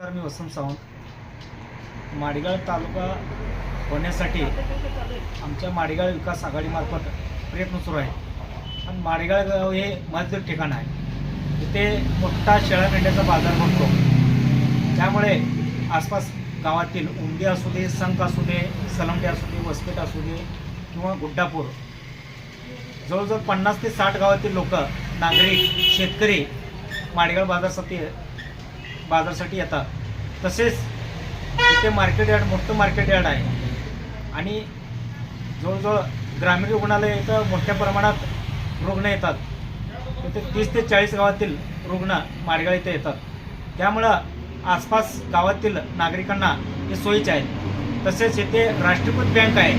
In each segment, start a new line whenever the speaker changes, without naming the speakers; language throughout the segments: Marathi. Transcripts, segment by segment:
नमस्कार मी वसंत सावंत. माडेगाव तालुका होण्यासाठी आमच्या माडेगाव विकास आघाडीमार्फत प्रयत्न सुरू आहे. आणि माडेगाव गाव हे महत्त्वाचं ठिकाण आहे. इथे मोठा शेळ्या मेंढ्याचा बाजार भरतो. त्यामुळे आसपास गावातील उंदी असू दे संख असू दे सलमडे असू दे वसपेट असू दे किंवा गुड्डापूर. जवळजवळ पन्नास ते साठ गावातील लोक नागरिक शेतकरी माडेगाव बाजारसाठी बाजारासाठी येतात. तसेच इथे मार्केट यार्ड मोठं मार्केट यार्ड आहे. आणि जवळजवळ ग्रामीण रुग्णालय इथं मोठ्या प्रमाणात रुग्ण येतात. तिथे तीस ते चाळीस गावातील रुग्ण माडगाव इथे येतात. त्यामुळं आसपास गावातील नागरिकांना हे सोयीचे आहे. तसेच इथे राष्ट्रीयकृत बँक आहे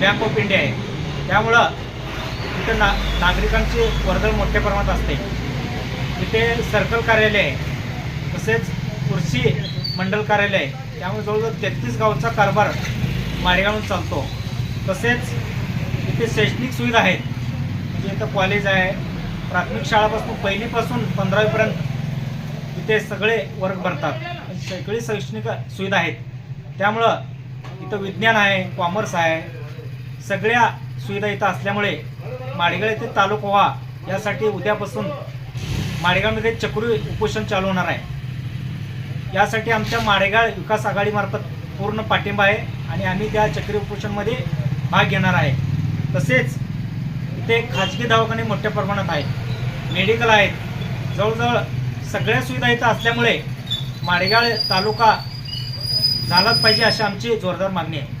बँक ऑफ इंडिया आहे. त्यामुळं इथं ना नागरिकांची वर्दळ मोठ्या प्रमाणात असते. इथे सर्कल कार्यालय आहे. तसेच कृषी मंडल कार्यालय आहे त्यामुळे जवळजवळ तेहतीस गावचा कारभार माडेगावून चालतो. तसेच इथे शैक्षणिक सुविधा आहेत. म्हणजे इथं कॉलेज आहे प्राथमिक शाळापासून पहिलीपासून पंधरावीपर्यंत इथे सगळे वर्ग भरतात. म्हणजे सगळी शैक्षणिक सुविधा आहेत. त्यामुळं इथं विज्ञान आहे कॉमर्स आहे सगळ्या सुविधा इथं असल्यामुळे माडेगाव येथे तालुका व्हा यासाठी उद्यापासून माडेगावमध्ये चक्री उपोषण चालू होणार आहे. यासाठी आमच्या माडेगाव विकास आघाडीमार्फत पूर्ण पाठिंबा आहे आणि आम्ही त्या चक्री उपोषणमध्ये भाग घेणार आहे. तसेच इथे खाजगी दवाखाने मोठ्या प्रमाणात आहेत मेडिकल आहेत. जवळजवळ सगळ्या सुविधा इथं असल्यामुळे माडेगाळ तालुका झालाच पाहिजे अशी आमची जोरदार मागणी आहे.